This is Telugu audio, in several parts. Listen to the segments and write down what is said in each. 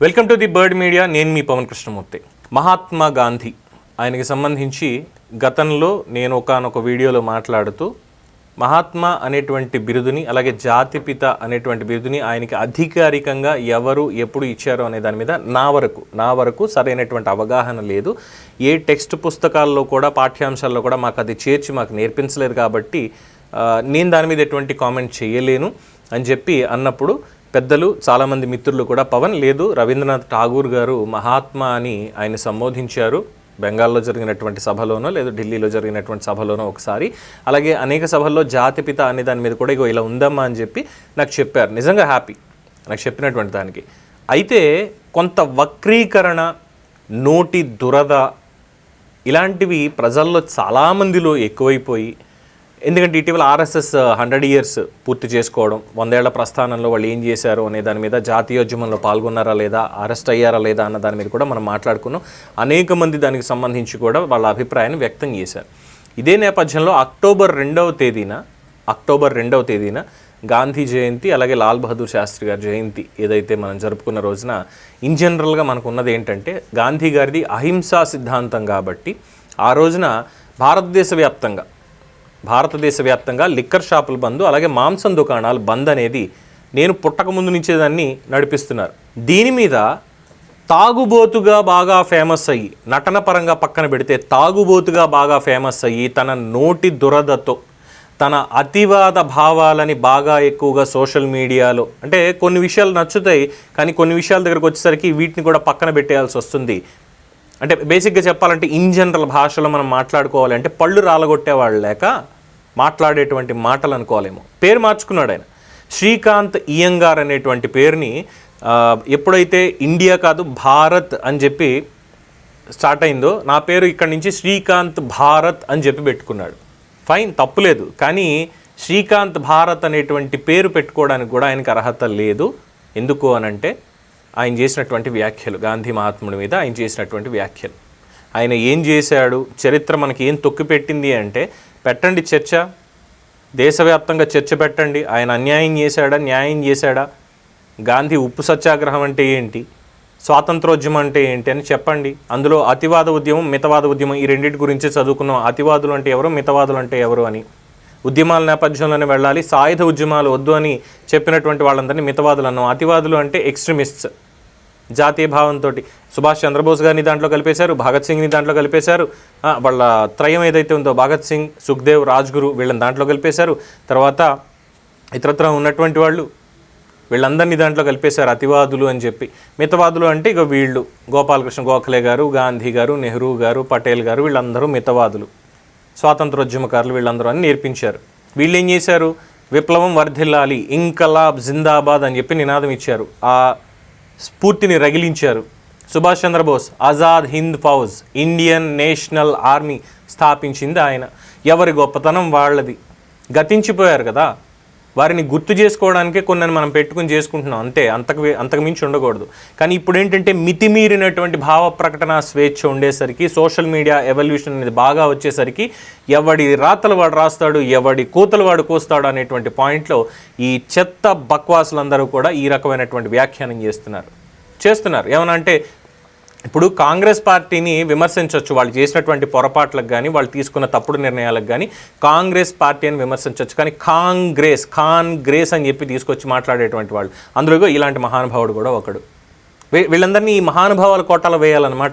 Welcome to the bird media నేను మీ పవన్ కృష్ణమూర్తి. మహాత్మా గాంధీ ఆయనకి సంబంధించి గతంలో నేను ఒకనొక వీడియోలో మాట్లాడుతూ మహాత్మా అనేటువంటి బిరుదుని అలాగే జాతిపిత అనేటువంటి బిరుదుని ఆయనకి అధికారికంగా ఎవరు ఎప్పుడు ఇచ్చారు అనే దాని మీద నా వరకు నా వరకు సరైనటువంటి అవగాహన లేదు. ఏ టెక్స్ట్ పుస్తకాల్లో కూడా పాఠ్యాంశాల్లో కూడా మాకు అది చేర్చి మాకు నేర్పించలేదు కాబట్టి నేను దాని మీద ఎటువంటి కామెంట్ చేయలేను అని చెప్పి అన్నప్పుడు పెద్దలు చాలామంది మిత్రులు కూడా. పవన్ లేదు రవీంద్రనాథ్ ఠాగూర్ గారు మహాత్మా అని ఆయన సంబోధించారు. బెంగాల్లో జరిగినటువంటి సభలోనో లేదా ఢిల్లీలో జరిగినటువంటి సభలోనో ఒకసారి. అలాగే అనేక సభల్లో జాతిపిత అనే దాని మీద కూడా ఇగో ఇలా ఉందమ్మా అని చెప్పి నాకు చెప్పారు. నిజంగా హ్యాపీ. నాకు చెప్పినటువంటి దానికి. అయితే కొంత వక్రీకరణ నోటి దురద ఇలాంటివి ప్రజల్లో చాలామందిలో ఎక్కువైపోయి ఎందుకంటే ఇటీవల ఆర్ఎస్ఎస్ హండ్రెడ్ ఇయర్స్ పూర్తి చేసుకోవడం వందేళ్ళ ప్రస్థానంలో వాళ్ళు ఏం చేశారు అనే దాని మీద జాతీయోద్యమంలో పాల్గొన్నారా లేదా అరెస్ట్ అయ్యారా లేదా అన్న దాని మీద కూడా మనం మాట్లాడుకున్నాం. అనేక మంది దానికి సంబంధించి కూడా వాళ్ళ అభిప్రాయాన్ని వ్యక్తం చేశారు. ఇదే నేపథ్యంలో అక్టోబర్ రెండవ తేదీన అక్టోబర్ రెండవ తేదీన గాంధీ జయంతి అలాగే లాల్ బహదూర్ శాస్త్రి గారి జయంతి ఏదైతే మనం జరుపుకున్న రోజున ఇన్ జనరల్గా మనకు ఉన్నది ఏంటంటే గాంధీ గారిది అహింసా సిద్ధాంతం కాబట్టి ఆ రోజున భారతదేశ వ్యాప్తంగా భారతదేశ వ్యాప్తంగా లిక్కర్ షాపుల బంద్ అలాగే మాంసం దుకాణాలు బంద్ అనేది నేను పుట్టకముందు నుంచే దాన్ని నడిపిస్తున్నారు. దీని మీద తాగుబోతుగా బాగా ఫేమస్ అయ్యి నటన పరంగా పక్కన పెడితే తాగుబోతుగా బాగా ఫేమస్ అయ్యి తన నోటి దురదతో తన అతివాద భావాలని బాగా ఎక్కువగా సోషల్ మీడియాలో అంటే కొన్ని విషయాలు నచ్చుతాయి కానీ కొన్ని విషయాల దగ్గరకు వచ్చేసరికి వీటిని కూడా పక్కన పెట్టేయాల్సి వస్తుంది. అంటే బేసిక్గా చెప్పాలంటే ఇన్ జనరల్ భాషలో మనం మాట్లాడుకోవాలి అంటే పళ్ళు రాలగొట్టేవాళ్ళు లేక మాట్లాడేటువంటి మాటలు అనుకోవాలేమో. పేరు మార్చుకున్నాడు ఆయన. శ్రీకాంత్ ఇయంగార్ అనేటువంటి పేరుని ఎప్పుడైతే ఇండియా కాదు భారత్ అని చెప్పి స్టార్ట్ అయిందో నా పేరు ఇక్కడి నుంచి శ్రీకాంత్ భారత్ అని చెప్పి పెట్టుకున్నాడు. ఫైన్ తప్పులేదు కానీ శ్రీకాంత్ భారత్ అనేటువంటి పేరు పెట్టుకోవడానికి కూడా ఆయనకు అర్హత లేదు. ఎందుకు అనంటే ఆయన చేసినటువంటి వ్యాఖ్యలు గాంధీ మహాత్ముడి మీద ఆయన చేసినటువంటి వ్యాఖ్యలు. ఆయన ఏం చేశాడు? చరిత్ర మనకి ఏం తొక్కిపెట్టింది అంటే పెట్టండి చర్చ దేశవ్యాప్తంగా చర్చ పెట్టండి ఆయన అన్యాయం చేశాడా న్యాయం చేశాడా? గాంధీ ఉప్పు సత్యాగ్రహం అంటే ఏంటి? స్వాతంత్రోద్యమం అంటే ఏంటి అని చెప్పండి. అందులో అతివాద ఉద్యమం మితవాద ఉద్యమం ఈ రెండింటి గురించి చదువుకున్నాం. అతివాదులు అంటే ఎవరు మితవాదులు అంటే ఎవరు అని. ఉద్యమాల నేపథ్యంలోనే వెళ్ళాలి. సాయుధ ఉద్యమాలు వద్దు అని చెప్పినటువంటి వాళ్ళందరినీ మితవాదులు అన్నాం. అతివాదులు అంటే ఎక్స్ట్రీమిస్ట్స్. జాతీయ భావంతో సుభాష్ చంద్రబోస్ గారిని దాంట్లో కలిపేశారు భగత్ సింగ్ని దాంట్లో కలిపేశారు. వాళ్ళ త్రయం ఏదైతే ఉందో భగత్ సింగ్ సుఖ్దేవ్ రాజ్గురు వీళ్ళని దాంట్లో కలిపేశారు. తర్వాత ఇతరత్ర ఉన్నటువంటి వాళ్ళు వీళ్ళందరినీ దాంట్లో కలిపేశారు అతివాదులు అని చెప్పి. మితవాదులు అంటే ఇక వీళ్ళు. గోపాలకృష్ణ గోఖలే గారు గాంధీ గారు నెహ్రూ గారు పటేల్ గారు వీళ్ళందరూ మితవాదులు. స్వాతంత్రోద్యమకారులు వీళ్ళందరూ అని నేర్పించారు. వీళ్ళు ఏం చేశారు? విప్లవం వర్ధిల్లాలి ఇంకలాబ్ జిందాబాద్ అని చెప్పి నినాదం ఇచ్చారు. ఆ స్ఫూర్తిని రగిలించారు Subhash Chandrabose Azad Hind Fauj Indian national army స్థాపించింది ఆయన. ఎవరి గొప్పతనం వాళ్ళది. గతించిపోయారు కదా. వారిని గుర్తు చేసుకోవడానికే కొన్ని మనం పెట్టుకుని చేసుకుంటున్నాం. అంతే అంతకు అంతకు మించి ఉండకూడదు. కానీ ఇప్పుడు ఏంటంటే మితిమీరినటువంటి భావ ప్రకటన స్వేచ్ఛ ఉండేసరికి సోషల్ మీడియా ఎవల్యూషన్ అనేది బాగా వచ్చేసరికి ఎవడి రాతలు వాడు రాస్తాడు ఎవడి కూతలు వాడు కోస్తాడు అనేటువంటి పాయింట్లో ఈ చెత్త బక్వాసులందరూ కూడా ఈ రకమైనటువంటి వ్యాఖ్యానం చేస్తున్నారు. చేస్తున్నారు. ఏమన్నా అంటే ఇప్పుడు కాంగ్రెస్ పార్టీని విమర్శించవచ్చు వాళ్ళు చేసినటువంటి పొరపాట్లకు కానీ వాళ్ళు తీసుకున్న తప్పుడు నిర్ణయాలకు కానీ కాంగ్రెస్ పార్టీ అని విమర్శించవచ్చు కానీ కాంగ్రెస్ కాంగ్రెస్ అని చెప్పి తీసుకొచ్చి మాట్లాడేటువంటి వాళ్ళు. అందులో ఇలాంటి మహానుభావుడు కూడా ఒకడు. వీ- వీళ్ళందరినీ ఈ మహానుభావాల కోటాలో వేయాలన్నమాట.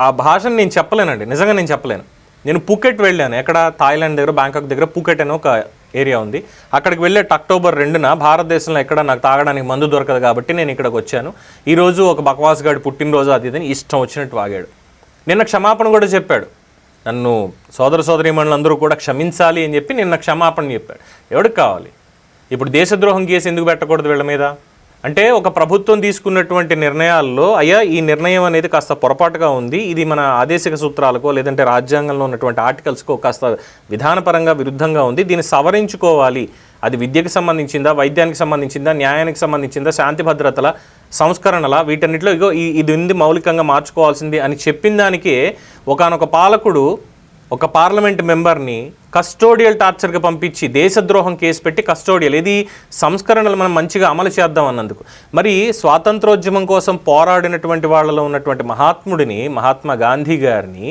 ఆ భాషను నేను చెప్పలేనండి. నిజంగా నేను చెప్పలేను. నేను పూకెట్ వెళ్ళాను. ఎక్కడ థాయిలాండ్ దగ్గర బ్యాంకాక్ దగ్గర పూకెట్ అని ఒక ఏరియా ఉంది. అక్కడికి వెళ్ళే అక్టోబర్ రెండున భారతదేశంలో ఎక్కడ నాకు తాగడానికి మందు దొరకదు కాబట్టి నేను ఇక్కడికి వచ్చాను. ఈరోజు ఒక బక్వాస్ గాడి పుట్టినరోజు అది ఇదని ఇష్టం వచ్చినట్టు వాగాడు. నిన్న క్షమాపణ కూడా చెప్పాడు. నన్ను సోదర సోదరీమణులు అందరూ కూడా క్షమించాలి అని చెప్పి నిన్న క్షమాపణ చెప్పాడు. ఎవడికి కావాలి? ఇప్పుడు దేశద్రోహం కేసు ఎందుకు పెట్టకూడదు వీళ్ళ మీద? అంటే ఒక ప్రభుత్వం తీసుకున్నటువంటి నిర్ణయాల్లో అయ్యా ఈ నిర్ణయం అనేది కాస్త పొరపాటుగా ఉంది. ఇది మన ఆదేశిక సూత్రాలకో లేదంటే రాజ్యాంగంలో ఉన్నటువంటి ఆర్టికల్స్కో కాస్త విధానపరంగా విరుద్ధంగా ఉంది. దీన్ని సవరించుకోవాలి. అది విద్యకి సంబంధించిందా వైద్యానికి సంబంధించిందా న్యాయానికి సంబంధించిందా శాంతి భద్రతల సంస్కరణల వీటన్నిటిలో ఇగో ఈ ఇది ఉంది మౌలికంగా మార్చుకోవాల్సింది అని చెప్పిన దానికే ఒకానొక పాలకుడు ఒక పార్లమెంట్ మెంబర్ని కస్టోడియల్ టార్చర్కి పంపించి దేశద్రోహం కేసు పెట్టి కస్టోడియల్ ఇది సంస్కరణలు మనం మంచిగా అమలు చేద్దాం అన్నందుకు. మరి స్వాతంత్రోద్యమం కోసం పోరాడినటువంటి వాళ్ళలో ఉన్నటువంటి మహాత్ముడిని మహాత్మా గాంధీ గారిని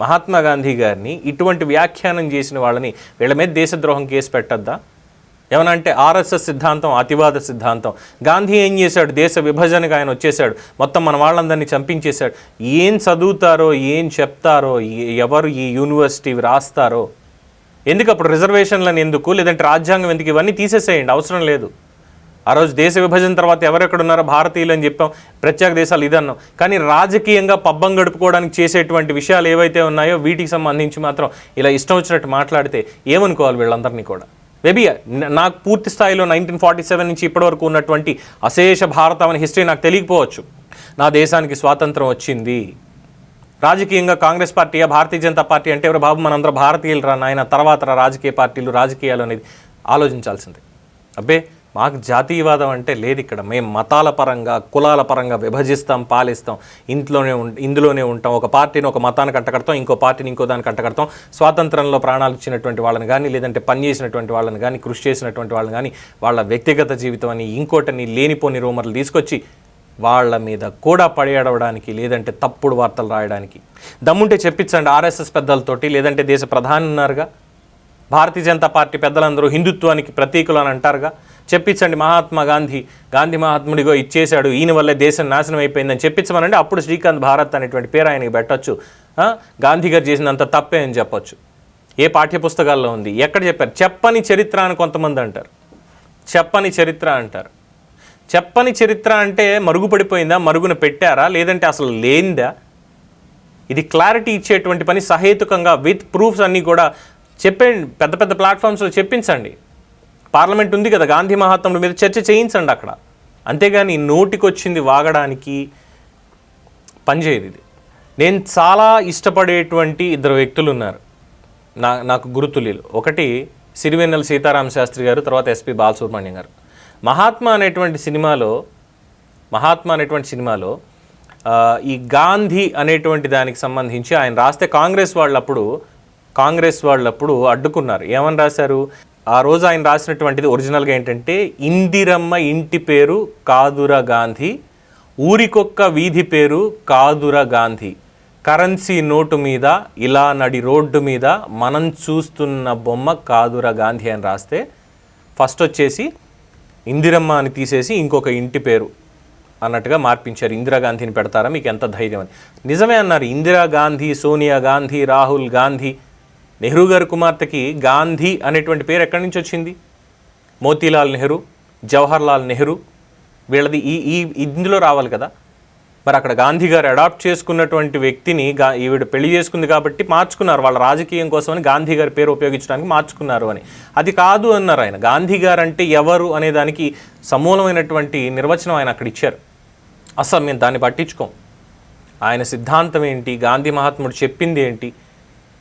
మహాత్మా గాంధీ గారిని ఇటువంటి వ్యాఖ్యానం చేసిన వాళ్ళని వీళ్ళ మీద దేశద్రోహం కేసు పెట్టద్దా? ఏమన్నా అంటే ఆర్ఎస్ఎస్ సిద్ధాంతం అతివాద సిద్ధాంతం. గాంధీ ఏం చేశాడు? దేశ విభజనకు ఆయన వచ్చేసాడు మొత్తం మన వాళ్ళందరినీ చంపించేశాడు. ఏం చదువుతారో ఏం చెప్తారో ఎవరు ఈ యూనివర్సిటీ రాస్తారో ఎందుకు అప్పుడు రిజర్వేషన్లను ఎందుకు? లేదంటే రాజ్యాంగం ఎందుకు? ఇవన్నీ తీసేసేయండి. అవసరం లేదు. ఆ రోజు దేశ విభజన తర్వాత ఎవరెక్కడ ఉన్నారో భారతీయులు అని చెప్పాం. ప్రత్యేక దేశాలు ఇదన్నాం. కానీ రాజకీయంగా పబ్బం గడుపుకోవడానికి చేసేటువంటి విషయాలు ఏవైతే ఉన్నాయో వీటికి సంబంధించి మాత్రం ఇలా ఇష్టం వచ్చినట్టు మాట్లాడితే ఏమనుకోవాలి వీళ్ళందరినీ కూడా? మేబీ నాకు పూర్తి స్థాయిలో నైన్టీన్ ఫార్టీ సెవెన్ నుంచి ఇప్పటివరకు ఉన్నటువంటి అశేష భారతం అనే హిస్టరీ నాకు తెలియకపోవచ్చు. నా దేశానికి స్వాతంత్రం వచ్చింది. రాజకీయంగా కాంగ్రెస్ పార్టీయా భారతీయ జనతా పార్టీ అంటే ఎవరు? బాబు మనందరూ భారతీయులు రా నాయన తర్వాత రాజకీయ పార్టీలు రాజకీయాలు అనేది ఆలోచించాల్సిందే. అబ్బే మాకు జాతీయవాదం అంటే లేదు ఇక్కడ. మేము మతాల పరంగా కులాల పరంగా విభజిస్తాం పాలిస్తాం. ఇంట్లోనే ఉం ఇందులోనే ఉంటాం. ఒక పార్టీని ఒక మతానికి అంటకడతాం ఇంకో పార్టీని ఇంకో దానికి అంటకడతాం స్వాతంత్రంలో ప్రాణాలు ఇచ్చినటువంటి వాళ్ళని కానీ లేదంటే పని చేసినటువంటి వాళ్ళని కానీ కృషి చేసినటువంటి వాళ్ళని కానీ వాళ్ళ వ్యక్తిగత జీవితం అని ఇంకోటని లేనిపోని రూమర్లు తీసుకొచ్చి వాళ్ళ మీద కూడా పడేయడవడానికి లేదంటే తప్పుడు వార్తలు రాయడానికి. దమ్ముంటే చెప్పించండి ఆర్ఎస్ఎస్ పెద్దలతోటి లేదంటే దేశ ప్రధాని ఉన్నారుగా భారతీయ జనతా పార్టీ పెద్దలందరూ హిందుత్వానికి ప్రతీకులు అని అంటారుగా. చెప్పించండి మహాత్మా గాంధీ. గాంధీ మహాత్ముడిగో ఇచ్చేశాడు ఈయన వల్లే దేశం నాశనం అయిపోయిందని చెప్పించమనండి అప్పుడు శ్రీకాంత్ భారత్ అనేటువంటి పేరు ఆయనకి పెట్టొచ్చు. గాంధీ గారు చేసినంత తప్పే అని చెప్పొచ్చు. ఏ పాఠ్య పుస్తకాల్లో ఉంది? ఎక్కడ చెప్పారు? చెప్పని చరిత్ర అని కొంతమంది అంటారు. చెప్పని చరిత్ర అంటారు. చెప్పని చరిత్ర అంటే మరుగుపడిపోయిందా? మరుగున పెట్టారా? లేదంటే అసలు లేనిదా? ఇది క్లారిటీ ఇచ్చేటువంటి పని సహేతుకంగా విత్ ప్రూఫ్స్ అన్నీ కూడా చెప్పండి పెద్ద పెద్ద ప్లాట్ఫామ్స్లో చెప్పించండి. పార్లమెంట్ ఉంది కదా గాంధీ మహాత్ముడి మీద చర్చ చేయించండి అక్కడ. అంతేగాని నోటికొచ్చింది వాగడానికి పనిచేయదు ఇది. నేను చాలా ఇష్టపడేటువంటి ఇద్దరు వ్యక్తులు ఉన్నారు నా నాకు గురుతులీలు ఒకటి సిరివెన్నెల సీతారామ శాస్త్రి గారు తర్వాత ఎస్పి బాలసుబ్రహ్మణ్యం గారు. మహాత్మా అనేటువంటి సినిమాలో మహాత్మా అనేటువంటి సినిమాలో ఈ గాంధీ అనేటువంటి దానికి సంబంధించి ఆయన రాస్తే కాంగ్రెస్ వాళ్ళప్పుడు కాంగ్రెస్ వాళ్ళప్పుడు అడ్డుకున్నారు. ఏమని రాశారు? ఆ రోజు ఆయన రాసినటువంటిది ఒరిజినల్గా ఏంటంటే ఇందిరమ్మ ఇంటి పేరు కాదుర గాంధీ ఊరికొక్క వీధి పేరు కాదుర గాంధీ కరెన్సీ నోటు మీద ఇలా నడి రోడ్డు మీద మనం చూస్తున్న బొమ్మ కాదుర గాంధీ అని రాస్తే ఫస్ట్ వచ్చేసి ఇందిరమ్మ అని తీసేసి ఇంకొక ఇంటి పేరు అన్నట్టుగా మార్పించారు. ఇందిరాగాంధీని పెడతారా? మీకు ఎంత ధైర్యం అని. నిజమే అన్నారు. ఇందిరాగాంధీ సోనియా గాంధీ రాహుల్ గాంధీ నెహ్రూ గారి కుమార్తెకి గాంధీ అనేటువంటి పేరు ఎక్కడి నుంచి వచ్చింది? మోతీలాల్ నెహ్రూ జవహర్ లాల్ నెహ్రూ వీళ్ళది ఈ ఈ ఇందులో రావాలి కదా? మరి అక్కడ గాంధీ గారు అడాప్ట్ చేసుకున్నటువంటి వ్యక్తిని గా ఈవిడ పెళ్ళి చేసుకుంది కాబట్టి మార్చుకున్నారు. వాళ్ళ రాజకీయం కోసమని గాంధీ గారి పేరు ఉపయోగించడానికి మార్చుకున్నారు అని. అది కాదు అన్నారు ఆయన. గాంధీ గారు అంటే ఎవరు అనే దానికి సమూలమైనటువంటి నిర్వచనం ఆయన అక్కడ ఇచ్చారు. అసలు మేము దాన్ని పట్టించుకోం. ఆయన సిద్ధాంతం ఏంటి? గాంధీ మహాత్ముడు చెప్పింది ఏంటి?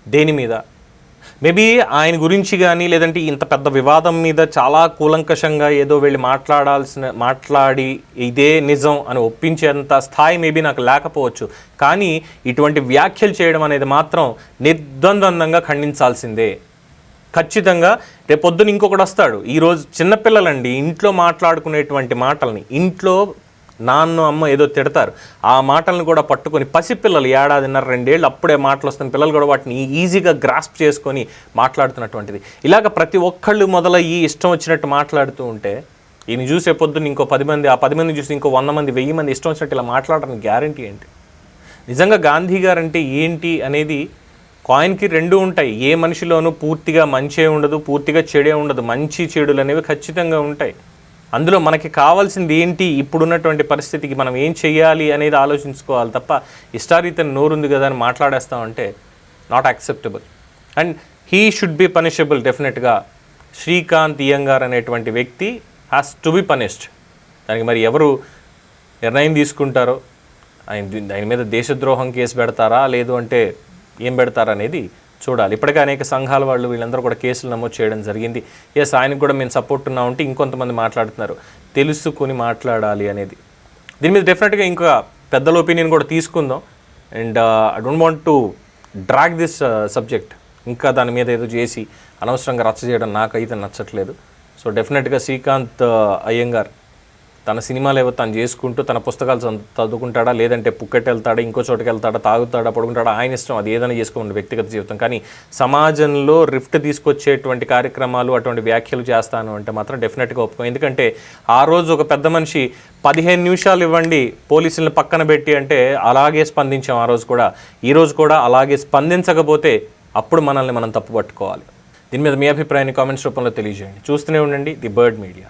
దేని మీద? మేబీ ఆయన గురించి కానీ లేదంటే ఇంత పెద్ద వివాదం మీద చాలా కూలంకషంగా ఏదో వెళ్ళి మాట్లాడాల్సిన మాట్లాడి ఇదే నిజం అని ఒప్పించేంత స్థాయి మేబీ నాకు లేకపోవచ్చు. కానీ ఇటువంటి వ్యాఖ్యలు చేయడం అనేది మాత్రం నిర్ద్వందంగా ఖండించాల్సిందే. ఖచ్చితంగా రేపొద్దున ఇంకొకటి వస్తాడు. ఈరోజు చిన్నపిల్లలండి ఇంట్లో మాట్లాడుకునేటువంటి మాటల్ని ఇంట్లో నాన్న అమ్మ ఏదో తిడతారు. ఆ మాటలను కూడా పట్టుకొని పసిపిల్లలు ఏడాదిన్నర రెండేళ్ళు అప్పుడే మాటలు వస్తున్న పిల్లలు కూడా వాటిని ఈజీగా గ్రాస్ప్ చేసుకొని మాట్లాడుతున్నటువంటిది. ఇలాగ ప్రతి ఒక్కళ్ళు మొదలయ్యి ఇష్టం వచ్చినట్టు మాట్లాడుతూ ఉంటే ఈయన చూసే పొద్దున్న ఇంకో పది మంది ఆ పది మంది చూసి ఇంకో వంద మంది వెయ్యి మంది ఇష్టం వచ్చినట్టు ఇలా మాట్లాడడానికి గ్యారంటీ ఏంటి? నిజంగా గాంధీ గారు అంటే ఏంటి అనేది కాయిన్కి రెండు ఉంటాయి. ఏ మనిషిలోనూ పూర్తిగా మంచే ఉండదు పూర్తిగా చెడే ఉండదు. మంచి చెడులు అనేవి ఖచ్చితంగా ఉంటాయి. అందులో మనకి కావాల్సింది ఏంటి? ఇప్పుడున్నటువంటి పరిస్థితికి మనం ఏం చేయాలి అనేది ఆలోచించుకోవాలి తప్ప ఇష్టారీతను నోరుంది కదా అని మాట్లాడేస్తామంటే not acceptable and he should be punishable డెఫినెట్గా శ్రీకాంత్ ఇయంగార్ అనేటువంటి వ్యక్తి హ్యాస్ టు బి పనిష్డ్ దానికి మరి ఎవరు నిర్ణయం తీసుకుంటారో? ఆయన దాని ఆయన మీద దేశద్రోహం కేసు పెడతారా? లేదు అంటే ఏం పెడతారా అనేది చూడాలి. ఇప్పటికే అనేక సంఘాల వాళ్ళు వీళ్ళందరూ కూడా కేసులు నమోదు చేయడం జరిగింది. ఎస్ ఆయనకు కూడా మేము సపోర్ట్ ఉన్నా ఉంటే ఇంకొంతమంది మాట్లాడుతున్నారు. తెలుసుకుని మాట్లాడాలి అనేది. దీని మీద డెఫినెట్గా ఇంకా పెద్దల ఒపీనియన్ కూడా తీసుకుందాం. And I don't want to drag this subject ఇంకా దాని మీద ఏదో చేసి అనవసరంగా రచ్చ చేయడం నాకైతే నచ్చట్లేదు. సో డెఫినెట్గా శ్రీకాంత్ uh, అయ్యంగార్ తన సినిమాలు ఏవో తను చేసుకుంటూ తన పుస్తకాలు చదువుకుంటాడా? లేదంటే పుక్కెట్ వెళ్తాడా ఇంకో చోటుకి వెళ్తాడా తాగుతాడా? పడుకుంటాడా? ఆయన ఇష్టం. అది ఏదైనా చేసుకోండి వ్యక్తిగత జీవితం. కానీ సమాజంలో రిఫ్ట్ తీసుకొచ్చేటువంటి కార్యక్రమాలు అటువంటి వ్యాఖ్యలు చేస్తాను అంటే మాత్రం డెఫినెట్గా ఒప్పుకో. ఎందుకంటే ఆ రోజు ఒక పెద్ద మనిషి పదిహేను నిమిషాలు ఇవ్వండి పోలీసులను పక్కన పెట్టి అంటే అలాగే స్పందించాం ఆ రోజు కూడా. ఈ రోజు కూడా అలాగే స్పందించకపోతే అప్పుడు మనల్ని మనం తప్పు పట్టుకోవాలి దీని మీద మీ అభిప్రాయాన్ని కామెంట్స్ రూపంలో తెలియజేయండి. చూస్తూనే ఉండండి ది బర్డ్ మీడియా.